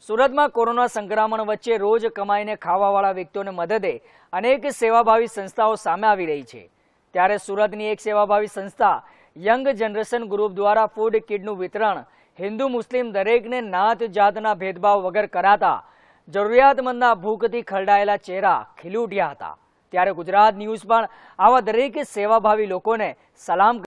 સુરતમાં કોરોના સંક્રમણ વચ્ચે રોજ કમાઈને ખાવાવાળા વ્યક્તિઓને મદદે અનેક સેવાભાવી સંસ્થાઓ સામે આવી રહી છે. ત્યારે સુરતની એક સેવાભાવી સંસ્થા, યંગ જનરેશન ગ્રુપ દ્વારા ફૂડ કિટનું વિતરણ, હિન્દુ મુસ્લિમ દરેકને નાત જાતના ભેદભાવ વગર કરાતા, જરૂરિયાતમંદના ભૂખથી ખરડાયેલા ચહેરા ખીલી ઉઠ્યા હતા. ત્યારે ગુજરાત ન્યૂઝ પણ આવા દરેક સેવાભાવી લોકોને સલામ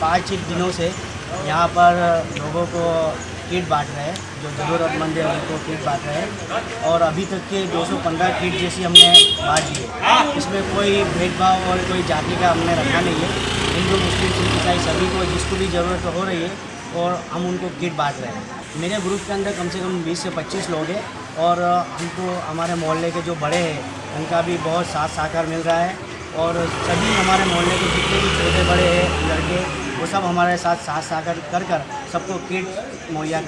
पाँच दिनों से यहाँ पर लोगों को किट बांट रहे हैं, जो ज़रूरतमंद है उनको किट बांट रहे हैं। और अभी तक के 215 किट जैसी हमने बांट दी है। इसमें कोई भेदभाव और कोई जाति का हमने रखा नहीं है। हिंदू, मुस्लिम, सिख, ईसाई सभी को जिसको भी ज़रूरत हो रही है और हम उनको किट बांट रहे हैं। मेरे ग्रुप के अंदर कम से कम 20 से 25 लोग हैं और हमको हमारे मोहल्ले के जो बड़े हैं, उनका भी बहुत साथ साकार मिल रहा है। और सभी हमारे मोहल्ले के जितने भी छोटे बड़े हैं, लड़के वो सब हमारे साथ साथ सागर कर कर सबको किट मुहैया कर